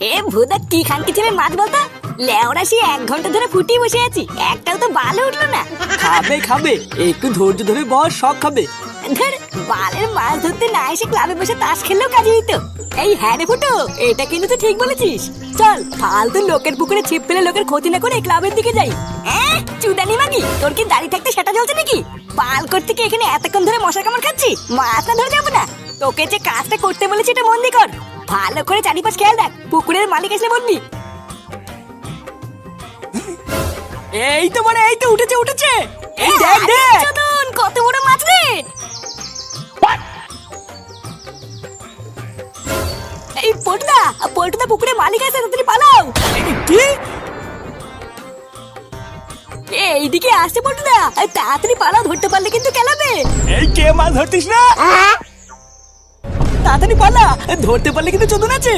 এ ভুদা কি খানকি ছেলে মাছ বলতো? লেওড়া সে এক ঘণ্টা ধরে ফুটিয়ে বসে আছি। একটাও তো বাল উঠল না। খাবে খাবে। একটু ধৈর্য ধরে বস সব খাবে। ধর বালের মাছ ধরতে না এসে ক্লাবে বসে তাস খেললেও কাজে দিত। এই হ্যাঁ রে ফুটো এটা কিন্তু তুই ঠিক বলেছিস। চল ফালতু লোকের পুকুরে ছিপ ফেলে লোকের ক্ষতি না করে ক্লাবের দিকে যাই। এহ, চুদানি মাগি তোর কি দাড়ি থাকতে সেটা চলছে নাকি? পাল করতে কি এখানে এতক্ষণ ধরে মশা কামড় খাচ্ছি মাছ না ধরে যাব না। তোকে যে কাজটা করতে বলেছি এটা মন দিয়ে কর। ভালো করে চারিপাশ খেয়াল রাখ পুকুরের মালিক এসে বলবি। এই তো মানে এই তো উঠেছে উঠেছে। এই দেখ দেখ। কত বড় মাছ রে। এই পটুদা পটুদা পুকুরে মালিক আছে তাড়াতাড়ি পালাও। কি? এইদিকে আসছে পটুদা তাড়াতাড়ি পালাও ধরতে পারলে কিন্তু কেলাবে এই কে মাছ ধরতিস না? তাড়াতাড়ি পালা ধরতে পারলে কিন্তু চোদন আছে।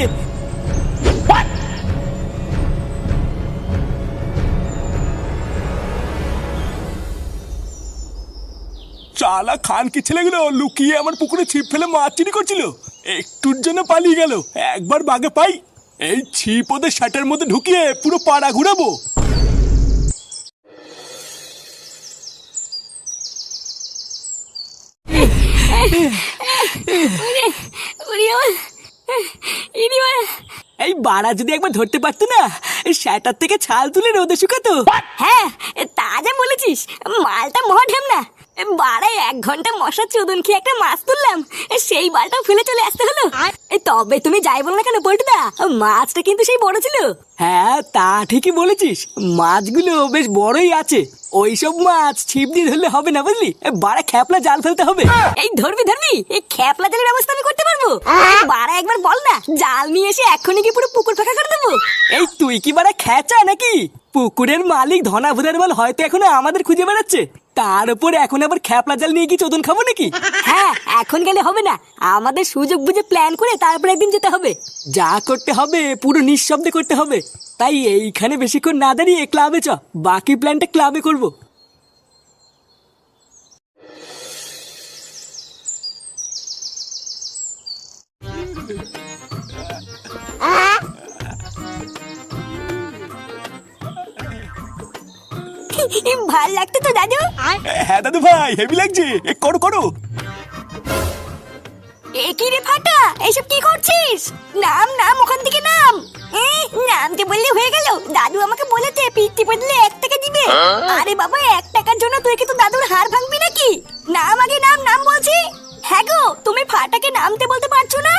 চালা খান কি ছেলেগুলো লুকিয়ে আমার পুকুরে ছিপ ফেলে মাছ চুরি করছিল। একটুর জন্য পালিয়ে গেল। একবার বাগে পাই। এই ছিপ ওদের শার্টের মধ্যে ঢুকিয়ে পুরো পাড়া ঘুরাবো। আমার, ইরি এই বাড়া যদি একবার ধরতে পারতো না শ্যাটার থেকে ছাল তুলে রোদে শুকাতো। হ্যাঁ তা যা বলেছিস মালটা মহাঢেম না বাড়াই এক ঘণ্টা মশা চোদন খেয়ে একটা মাছ তুললাম। সেই বালটাও ফেলে চলে আসতে হলো। তবে তুমি যাই বলো না কেন পল্টুদা মাছটা কিন্তু সেই বড় ছিল। হ্যাঁ তা ঠিকই বলেছিস। মাছগুলো বেশ বড়ই আছে। ওইসব মাছ ছিপ দিয়ে ধরলে হবে না বুঝলি? এ বাড়া খ্যাপলা জাল ফেলতে হবে। এই ধরবি ধরবি এই খেপলা জালের ব্যবস্থা আমি করতে পারব। বাড়া একবার বল না জাল নিয়ে এসে এক্ষুনি কি পুরো পুকুর ফাঁকা করে দেবো? এই তুই কি বাড়া খেচা নাকি? পুকুরের মালিক ধনা ভুদার বল হয়তো এখনও আমাদের খুঁজে বেড়াচ্ছে। তার উপর এখন আবার খ্যাপলা জাল নিয়ে কি চোদন খাব নাকি? হ্যাঁ এখন গেলে হবে না। আমাদের সুযোগ বুঝে প্ল্যান করে তারপর একদিন যেতে হবে। যা করতে হবে পুরো নিঃশব্দে করতে হবে। তাই এইখানে বেশিক্ষণ না দাঁড়িয়ে ক্লাবে চ। বাকি প্ল্যানটা ক্লাবে করব। ভালো লাগতো তো দাদু? হ্যাঁ দাদু ভাই হেভি লাগছে। করো করো। এ রে ফাটা? এইসব কি করছিস? নাম নাম ওখান থেকে নাম। নামতে বললে হয়ে গেল। দাদু আমাকে বলেছে পিঠে বদলে এক টাকা দিবে। আরে বাবা এক টাকার জন্য তুই কি তো দাদুর হাড় ভাঙবি নাকি? নাম আগে নাম নাম বলছি। হ্যাঁ গো তুমি ফাটাকে নামতে বলতে পারছ না?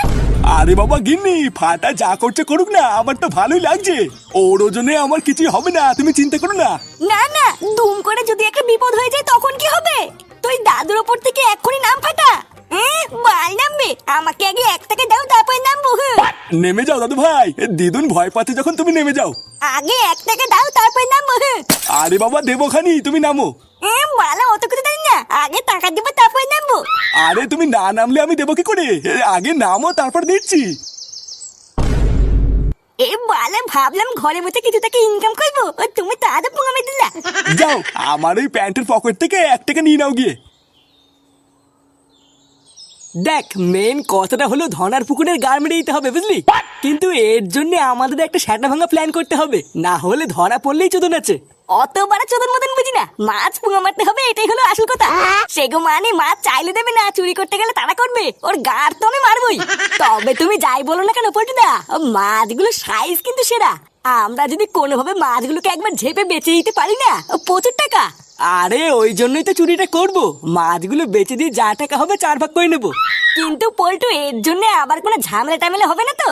আরে বাবা গিন্নি ফাটা যা করছে করুক না আমার তো ভালোই লাগছে। ওর ওজনে আমার কিছু হবে না তুমি চিন্তা করো না। না না দুম করে যদি একটা বিপদ হয়ে যায় তখন কি হবে? তুই দাদুর ওপর থেকে এক্ষুনি নাম ফাটা। বাল নামবে। আমাকে আগে এক টাকা দাও তারপরে নামবো। নেমে যাও দাদু ভাই। দিদুন ভয় পাচ্ছে যখন তুমি নেমে যাও। আগে এক টাকা দাও তারপরে নামবো। আরে বাবা দেবো খানি তুমি নামো এ মালা অত কিছু জানি না আগে টাকা দিব তারপরে নামবো। আরে তুমি না নামলে আমি দেবো কি করে? আগে নামো তারপর দিচ্ছি। এ বালা ভাবলাম ঘরে বসে কিছু টাকা ইনকাম করব। তুমি তো আদৌ পোঙামে দিলা। যাও আমার ওই প্যান্টের পকেট থেকে এক টাকা নিয়ে নাও গিয়ে। দেখ মেন কথাটা হলো ধনার পুকুরের মেরে দিতে হবে বুঝলি? কিন্তু এর জন্য আমাদের একটা শ্যাটা ভাঙা প্ল্যান করতে হবে। না হলে ধরা পড়লেই চোদন আছে। অত বড় চোদন মতন বুঝি না। মাছ পুঙা মারতে হবে, এটাই হলো আসল কথা। সেগো মানে মাছ চাইলে দেবে না, চুরি করতে গেলে তারা করবে। ওর গার তো আমি মারবই। তবে তুমি যাই বলো না কেন, পল্টুদা মাছগুলো সাইজ কিন্তু সেরা। আমরা যদি কোনোভাবে মাছগুলোকে একবার ঝেপে বেঁচে দিতে পারি না প্রচুর টাকা। আরে, ওই জন্যই তো চুরিটা করব। মাছগুলো বেচে দিয়ে যা টাকা হবে চার ভাগ করে নেব। কিন্তু পল্টু, এর জন্য আবার কোনো ঝামেলা টামেলা হবে না তো?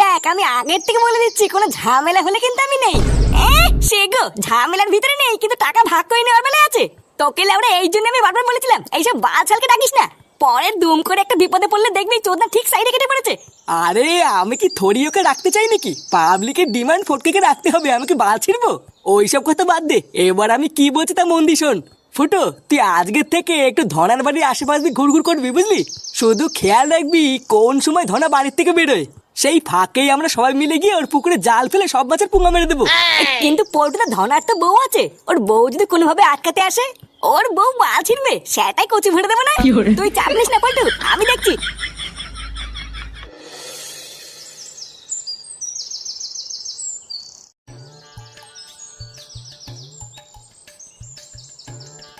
দেখ, আমি আগের থেকে বলে দিচ্ছি, কোনো ঝামেলা হলে কিন্তু আমি নেই। সে গো, ঝামেলার ভিতরে নেই, কিন্তু টাকা ভাগ করে নেওয়ার বেলায় আছে। তোকে আমরা এই জন্য আমি বারবার বলেছিলাম, এইসব বালছালকে ডাকিস না। পরে দুম করে একটা বিপদে পড়লে দেখবি চোদনা ঠিক সাইডে কেটে পড়েছে। আরে আমি কি থরি ওকে রাখতে চাই নাকি পাবলিকের ডিমান্ড ফটকে রাখতে হবে আমি কি বাল ছিড়বো? ওইসব কথা বাদ দে এবার আমি কি বলছি তা মন শোন। ফুটো তুই আজকের থেকে একটু ধনার বাড়ির আশেপাশে দিয়ে ঘুরঘুর করবি বুঝলি? শুধু খেয়াল রাখবি কোন সময় ধনা বাড়ির থেকে বেরোয়। সেই ফাঁকেই আমরা সবাই মিলে গিয়ে ওর পুকুরে জাল ফেলে সব মাছের পুঙ্গা মেরে দেবো। কিন্তু পল্টুদা ধনার তো বউ আছে ওর বউ যদি কোনোভাবে আটকাতে আসে? ওর বউ মা ছিনবে সেটাই কচি ভরে দেবো না। তুই চাপলিস না পল্টু আমি দেখছি।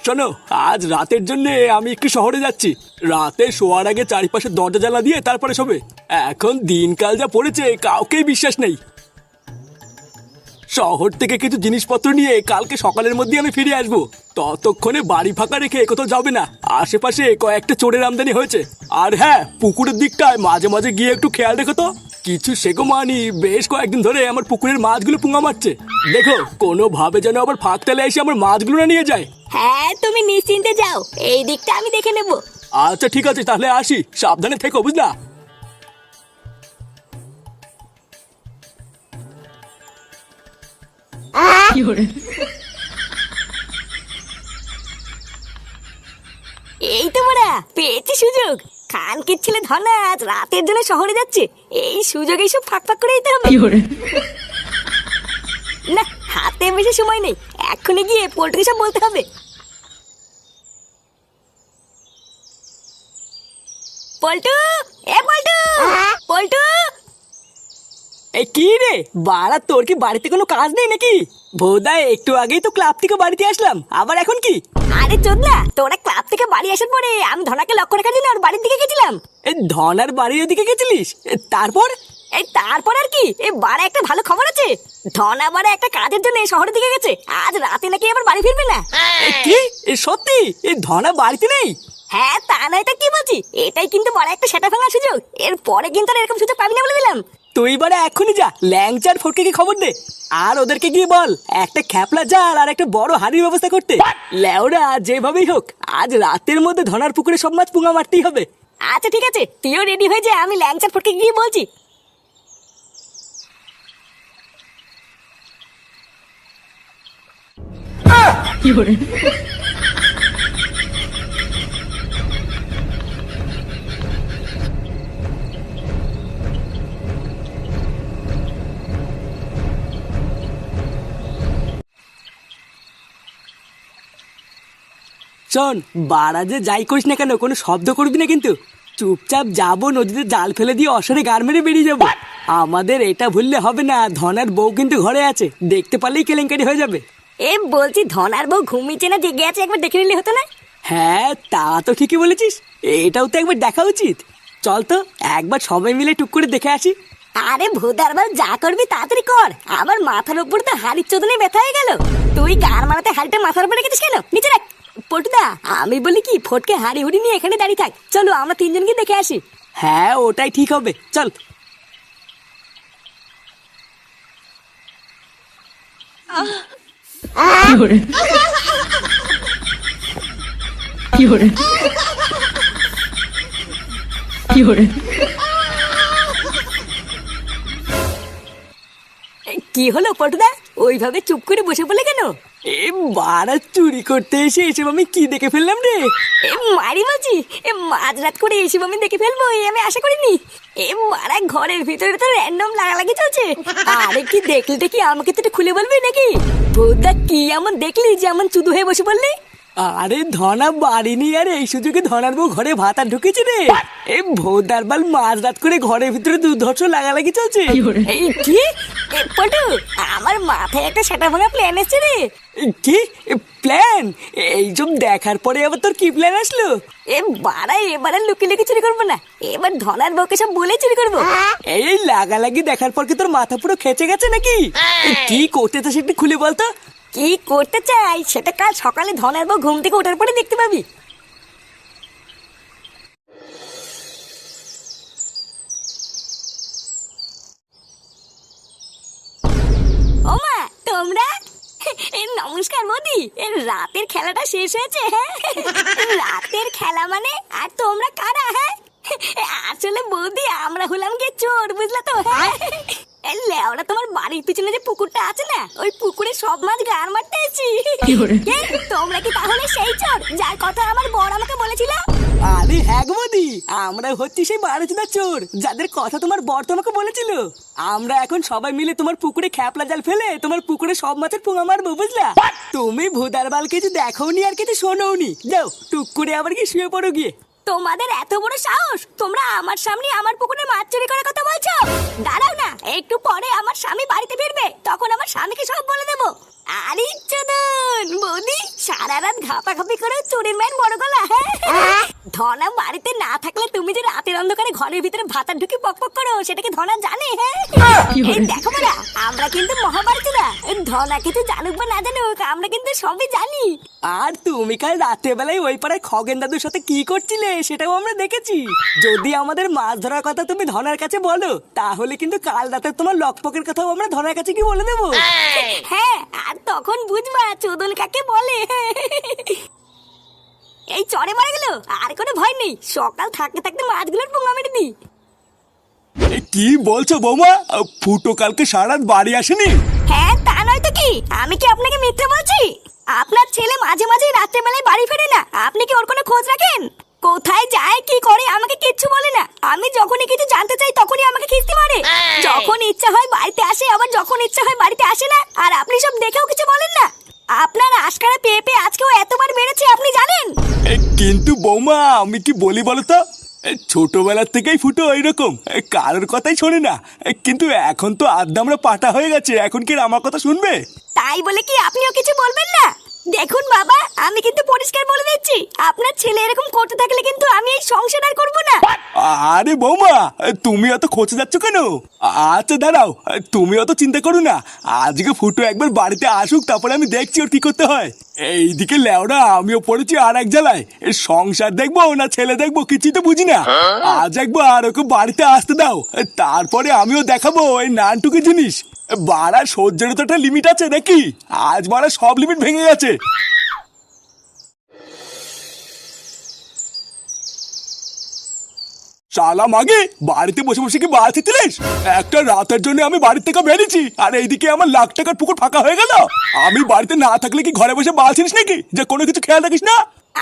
শোনো আজ রাতের জন্য আমি একটু শহরে যাচ্ছি। রাতে শোয়ার আগে চারিপাশে দরজা জ্বালা দিয়ে তারপরে শোবে। এখন দিনকাল যা পড়েছে কাউকেই বিশ্বাস নেই। শহর থেকে কিছু জিনিসপত্র নিয়ে কালকে সকালের মধ্যে আমি ফিরে আসব। ততক্ষণে বাড়ি ফাঁকা রেখে কোথাও যাবে না। আশেপাশে কয়েকটা চোরের আমদানি হয়েছে। আর হ্যাঁ পুকুরের দিকটায় মাঝে মাঝে গিয়ে একটু খেয়াল রেখো তো। কিছু শেখো মানি বেশ কয়েকদিন ধরে আমার পুকুরের মাছগুলো পুঙা মারছে। দেখো কোনো ভাবে যেন আবার ফাঁক তেলে এসে আমার মাছগুলো না নিয়ে যায়। হ্যাঁ তুমি নিশ্চিন্তে যাও। এই দিকটা আমি দেখে নেব। আচ্ছা ঠিক আছে তাহলে আসি। সাবধানে থেকো বুঝলা? এই তো মোরা পেয়েছি সুযোগ। খানকির ছেলে ধনা আজ রাতের জন্য শহরে যাচ্ছে। এই সুযোগ এইসব ফাঁক ফাঁক করে দিতে হবে। না হাতে বেশি সময় নেই। এক্ষুনি গিয়ে পোল্ট্রি সব বলতে হবে। পল্টু এ পল্টু পল্টু এই কি রে? বাড়া তোর কি বাড়িতে কোনো কাজ নেই নাকি? ভোদা একটু আগেই তো ক্লাব থেকে বাড়িতে আসলাম। আবার এখন কি? আরে চোদনা তোরা ক্লাব থেকে বাড়ি আসার পরে আমি ধনাকে লক্ষ্য রাখার জন্য ওর বাড়ির দিকে গেছিলাম। এই ধনার বাড়ির ওদিকে গেছিলিস? তারপর? এই তারপর আর কি? এই বারে একটা ভালো খবর আছে। ধনা বারে একটা কাজের জন্য শহরের দিকে গেছে। আজ রাতে নাকি আবার বাড়ি ফিরবে না। কি? এ, সত্যি? এই ধনা বাড়িতে নেই? হ্যাঁ তা নয় তো কি বলছি? এটাই কিন্তু বড় একটা সেটা ভাঙার সুযোগ। এর পরে কিন্তু আর এরকম সুযোগ পাবি না বলে দিলাম। তুই বারে এখনই যা ল্যাংচার ফটকে খবর দে। আর ওদেরকে গিয়ে বল একটা খ্যাপলা জাল আর একটা বড় হাড়ির ব্যবস্থা করতে। লেওরা যেভাবেই হোক আজ রাতের মধ্যে ধনার পুকুরে সব মাছ পুঙা মারতেই হবে। আচ্ছা ঠিক আছে তুইও রেডি হয়ে যা আমি ল্যাংচার ফটকে গিয়ে বলছি। শোন বাড়া যে যাই করিস না কেন কোনো শব্দ করবি না কিন্তু। চুপচাপ যাব নদীতে জাল ফেলে দিয়ে অসরে গার মেরে বেরিয়ে যাব। আমাদের এটা ভুললে হবে না ধনার বউ কিন্তু ঘরে আছে দেখতে পারলেই কেলেঙ্কারি হয়ে যাবে। এ বলছি ধনার বউ ঘুমিয়েছে না জেগে আছে একবার দেখে নিলে হতো না? হ্যাঁ তা তো ঠিকই বলেছিস এটাও তো একবার দেখা উচিত। চল তো একবার সবাই মিলে টুক করে দেখে আসি। আরে ভোদার বল যা করবি তাড়াতাড়ি কর। আমার মাথার উপর তো হাড়ির চোদনে ব্যথা হয়ে গেল। তুই গার মারাতে হাড়িটা মাথার উপরে রেখেছিস কেন? নিচে রাখ। পটুদা আমি বলি কি ফটকে হাড়ি হুড়ি নিয়ে এখানে দাঁড়িয়ে থাক। চলো আমরা তিনজনকে দেখে আসি। হ্যাঁ ওটাই ঠিক হবে। চল। এ, কি হলো পটুদা? ওইভাবে চুপ করে বসে পড়লে কেন? এ বাড়া চুরি করতে এসে এসব আমি কি দেখে ফেললাম রে? এ মারি মাঝি, এ মাঝরাত করে এসব আমি দেখে ফেলব এই আমি আশা করিনি। এ মারা ঘরের ভিতরে তো র্যান্ডম লাগালাগি চলছে। আরে কি দেখলি কি আমাকে তো খুলে বলবি নাকি? ভূতদা, কি এমন দেখলি যে এমন চুদু হয়ে বসে পড়লি? আরে ধনা বাড়ি নি আর এই সুযোগে ধনার বউ ঘরে ভাতা ঢুকেছে রে। এই ভোদার বাল মাঝ রাত করে ঘরের ভিতরে দুর্ধর্ষ লাগালাগি চলছে। এই কি? পটু আমার মাথায় একটা সেটা ভাঙা প্ল্যান এসছে রে। কি? প্ল্যান এইসব দেখার পরে আবার তোর কি প্ল্যান আসলো? এ বাড়া এবারে লুকি লুকি চুরি করব না। এবার ধনার বউকে সব বলে চুরি করব। এই লাগালাগি দেখার পর কি তোর মাথা পুরো খেচে গেছে নাকি? কি করতে তো একটু খুলে বলতো? কি করতে চাই? সেটা কাল সকালে ধনার বউ ঘুম থেকে ওঠার পরে দেখতে পাবি। ওমা, তোমরা? নমস্কার মোদি। রাতের খেলাটা শেষ হয়েছে হ্যাঁ? রাতের খেলা মানে? আর তোমরা কারা হ্যাঁ? আসলে বৌদি আমরা হলাম গিয়ে চোর, বুঝলা তো হ্যাঁ? লেওরা তোমার বাড়ির পিছনে যে পুকুরটা আছে না ওই পুকুরে সব মাছ গার মারতে এসেছি তোমরা কি তাহলে সেই চোর যার কথা আমার বড় আমাকে বলেছিল? আরে হ্যাঁ বৌদি আমরা হচ্ছি সেই বারোচুদা চোর যাদের কথা তোমার বর তোমাকে বলেছিল। আমরা এখন সবাই মিলে তোমার পুকুরে খ্যাপলা জাল ফেলে তোমার পুকুরে সব মাছের পোঙা মারবো বুঝলা? তুমি ভুদার বাল কিছু দেখোনি আর কিছু শোনোনি যাও টুক করে আবার কি শুয়ে পড়ো গিয়ে। তোমাদের এত বড় সাহস? তোমরা আমার সামনে আমার পুকুরে মাছ চুরি করার কথা বলছো? দাঁড়াও না একটু পরে আমার স্বামী বাড়িতে ফিরবে তখন আমার স্বামীকে সব বলে দেবো। আরে চোদন বৌদি সারা রাত ঘাপাঘাপি করে চুরির মায়ের বড় গলা হ্যাঁ? ধনা বাড়িতে না থাকলে তুমি যে রাতের অন্ধকারে ঘরের ভিতরে ভাতা ঢুকে পক পক করো সেটাকে ধনা জানে হ্যাঁ? এই দেখো বড়া আমরা কিন্তু মহাভারতীরা ধনা কিছু জানুক বা না জানুক আমরা কিন্তু সবই জানি। আর তুমি কাল রাতের বেলায় ওই পাড়ায় খগেন দাদুর সাথে কি করছিলে? সেটাও আমরা দেখেছি। যদি আমাদের মাছ ধরার কথা তুমি ধনার কাছে বলো তাহলে কিন্তু কাল রাতে তোমার লকপকের কথাও আমরা ধনার কাছে কি বলে দেবো? হ্যাঁ আর তখন বুঝবা চোদন কাকে বলে। এই চরে মারা গেল আর কোনো ভয় নেই। সকাল থাকতে থাকতে মাছগুলোর পোঙা মেরে দিই। কি বলছো বৌমা? ফুটো কালকে সারা বাড়ি আসেনি? হ্যাঁ তা নয় তো কি? আমি কি আপনাকে মিথ্যে বলছি? আপনার ছেলে মাঝে মাঝে রাত্রে বেলায় বাড়ি ফেরে না। আপনি কি ওর কোনো খোঁজ রাখেন? কোথায় যায় কি করে আমাকে কিচ্ছু বলে না। আমি যখনই কিছু জানতে চাই তখনই আমাকে খিস্তি মারে। যখন ইচ্ছা হয় বাড়িতে আসে আবার যখন ইচ্ছা হয় বাড়িতে আসে না। আর আপনি সব দেখেও কিছু বলেন না। আপনার আশকারা পেয়ে পেয়ে আজকেও এতবার মেরেছে আপনি জানেন? এ, কিন্তু বৌমা আমি কি বলি বলো তো ছোটবেলার থেকেই ফুটো এইরকম। এ, কারোর কথাই শোনে না। এ, কিন্তু এখন তো আদ্দামরা পাটা হয়ে গেছে। এখন কি আর আমার কথা শুনবে? তাই বলে কি আপনিও কিছু বলবেন না? দেখুন বাবা, আমি কিন্তু পরিষ্কার বলে দিচ্ছি। আপনার ছেলে এরকম করতে থাকলে কিন্তু আমি এই সংসার আর করব না। আরে বৌমা তুমি অত খোঁজে যাচ্ছ কেন? আচ্ছা দাঁড়াও তুমি অত চিন্তা করো না। আজকে ফুটো একবার বাড়িতে আসুক, তারপরে আমি দেখছি ওর কি করতে হয়। এইদিকে লেওড়া আমিও পড়েছি আর এক জেলায় এ, সংসার দেখব না ছেলে দেখব কিছুই তো বুঝি না। আজ একবার আর ওকে বাড়িতে আসতে দাও। তারপরে আমিও দেখাবো এই নানটুকু জিনিস। বাড়া বাড়ার সহ্যের তো একটা লিমিট আছে দেখি আজ বাড়া সব লিমিট ভেঙে গেছে। শালা মাগে বাড়িতে বসে বসে কি বাঁচিতিলিস একটা রাতের জন্য আমি বাড়ি থেকে বেরিয়েছি আর এইদিকে আমার লাখ টাকার পুকুর ফাঁকা হয়ে গেল। আমি বাড়িতে না থাকলে কি ঘরে বসে বাঁচিস নাকি? যে কোনো কিছু খেয়াল রাখিস না।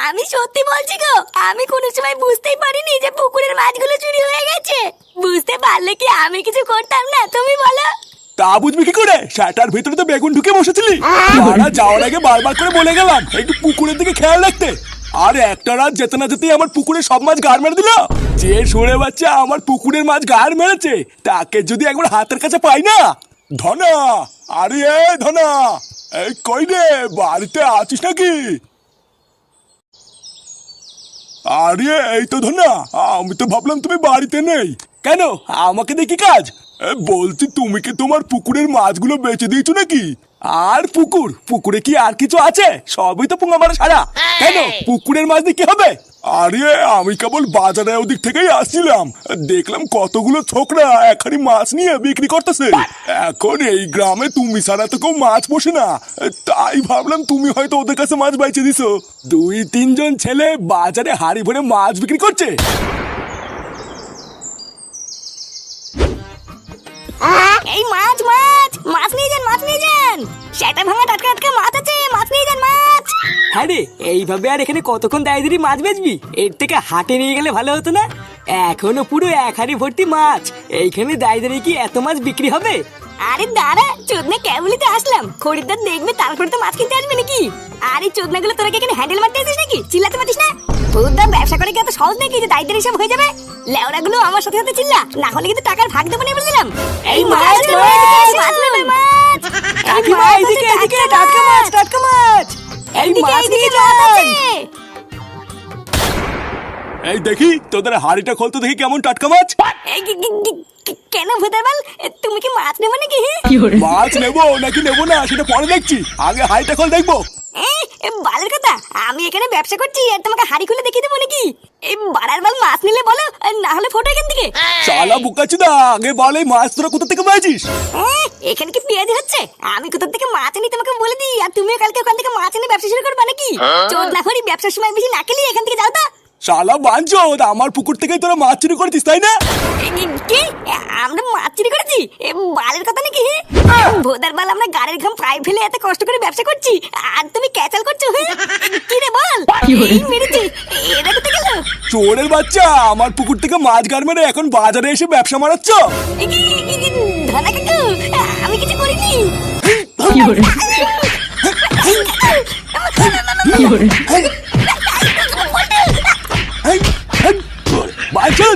আমি সত্যি বলছি গো আমি কোনো সময় বুঝতেই পারিনি যে পুকুরের মাছগুলো চুরি হয়ে গেছে। বুঝতে পারলে কি আমি কিছু করতাম না তুমি বলো। তা বুঝবি কি করে? সেটার ভিতরে তো বেগুন ঢুকে বসেছিলি। যাওয়ার আগে বারবার করে বলে গেলাম একটু পুকুরের দিকে খেয়াল রাখতে। আর একটা রাত যেতে না যেতেই আমার পুকুরে সব মাছ গাড় মেরে দিল। যে সরে বাচ্চা আমার পুকুরের মাছ গাড় মেরেছে, তাকে যদি একবার হাতের কাছে পাই না? ধনা, আরে এ ধনা, এই কই রে, বাড়িতে আছিস নাকি? আরে এই তো ধনা, আমি তো ভাবলাম তুমি বাড়িতে নেই। কেন, আমাকে দেখি কাজ? বলছি, তুমি কি তোমার পুকুরের মাছগুলো বেচে দিয়েছ নাকি? আর পুকুর? পুকুরে কি আর কিছু আছে? সবই তো পুঙ্গা মারা সারা। কেন? পুকুরের মাছ দিয়ে কি হবে? আরে আমি কেবল বাজারে ওদিক থেকেই আসছিলাম। দেখলাম কতগুলো ছোকরা এখানে মাছ নিয়ে বিক্রি করতেছে। এখন এই গ্রামে তুমি ছাড়া তো কেউ মাছ পোষে না। তাই ভাবলাম তুমি হয়তো ওদের কাছে মাছ বেচে দিছো। দুই তিনজন ছেলে বাজারে হাড়ি ভরে মাছ বিক্রি করছে। এই মাছ মাছ মাছ সেটা ভাঙা টাটকা টাটকা মাছ আছে মাছ নিয়ে যান মাছ হ্যাঁ রে এইভাবে আর এখানে কতক্ষণ মাছ বেচবি এর থেকে হাটে নিয়ে গেলে ভালো হতো না এখনও পুরো এক হাড়ি ভর্তি মাছ এইখানে কি এত মাছ বিক্রি হবে আরে দাঁড়া চোদনা কেবলই আসলাম খরিদ্দার দেখবে তারপরে তো মাছ কিনতে আসবে নাকি আরে চোদনা গুলো তোরা কি এখানে হ্যান্ডেল মারতে আসিস নাকি চিল্লাতে পারিস না ভূতদা ব্যবসা করে কি এত সহজ নাকি যে দায়িত্বের হিসাব হয়ে যাবে লেওড়া গুলো আমার সাথে সাথে চিল্লা না হলে কিন্তু টাকার ভাগ দেবো না বলে দিলাম এই মাছ মাছ মাছ মাছ এই কাকিমা এইদিকে এইদিকে টাটকা মাছ টাটকা মাছ। এই মাছ নিয়ে যান। এই দেখি তোদের হাড়িটা খোলতো দেখি কেমন টাটকা মাছ। কেন ভূতার বল তুমি কি মাছ নেব নাকি? মাছ নেব নাকি নেব না সেটা পরে দেখছি। আগে হাড়িটা খোল দেখব। এ, বালের কথা? আমি এখানে ব্যবসা করছি আর তোমাকে হাড়ি খুলে দেখিয়ে দেবো নাকি? এই বাড়ার বাল মাছ নিলে বলো না হলে ফটো এখান থেকে। শালা বুকাচ্ছি না আগে বল মাছ তোরা কোথা থেকে পেয়েছিস? এখানে কি পেঁয়াজি হচ্ছে? আমি কোথা থেকে মাছ এনে তোমাকে বলে দিই আর তুমিও কালকে ওখান থেকে মাছ এনে ব্যবসা শুরু করবে নাকি? চোদ না করি ব্যবসার সময় বেশি না খেলি এখান থেকে যাও তো। শালা বাঞ্চো আমার পুকুর থেকে তোরা মাছ চুরি করেছিস তাই না? কি- কি আমরা মাছ চুরি করেছি? এ, বালের কথা নাকি? ভোদার বাল আমরা গাড়ির ঘাম প্রায় ফেলে এত কষ্ট করে ব্যবসা করছি আর তুমি ক্যাচাল করছ হ্যাঁ? কি রে বল এই মেরেছি এটা কোথায় গেল চোরের বাচ্চা আমার পুকুর থেকে মাছ গাড় মেরে এখন বাজারে এসে ব্যবসা মারাচ্ছ ধনা কাকু আমি কিছু করিনি বাঞ্চো